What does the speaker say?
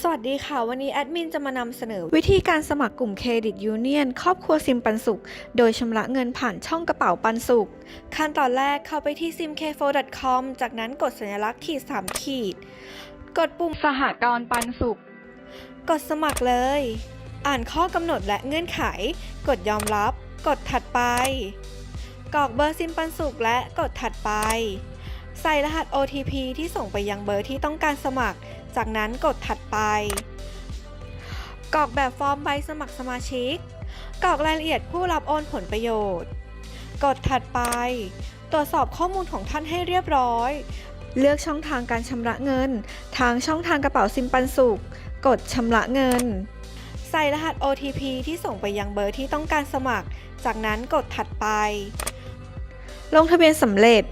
สวัสดีค่ะ วันนี้แอดมินจะมานำเสนอ วิธีการสมัครกลุ่มเครดิตยูเนียนครอบครัวซิมปันสุข โดยชำระเงินผ่านช่องกระเป๋าปันสุข ขั้นตอนแรกเข้าไปที่ simk4.com จากนั้นกดสัญลักษณ์ขีด3ขีด กดปุ่มสหกรณ์ปันสุข กดสมัครเลย อ่านข้อกำหนดและเงื่อนไข กดยอมรับ กดถัดไป กรอกเบอร์ซิมปันสุขและกดถัดไป ใส่รหัส OTP ที่ส่งไปยังเบอร์ที่ต้องการสมัคร จากนั้นกดถัดไป กรอกแบบฟอร์มใบสมัครสมาชิก กรอกรายละเอียดผู้รับโอนผลประโยชน์ กดถัดไป ตรวจสอบข้อมูลของท่านให้เรียบร้อย เลือกช่องทางการชำระเงิน ทางช่องทางกระเป๋าซิมปันสุข กดชำระเงิน ใส่รหัส OTP ที่ส่งไปยังเบอร์ที่ต้องการสมัคร จากนั้นกดถัดไป ลงทะเบียนสำเร็จ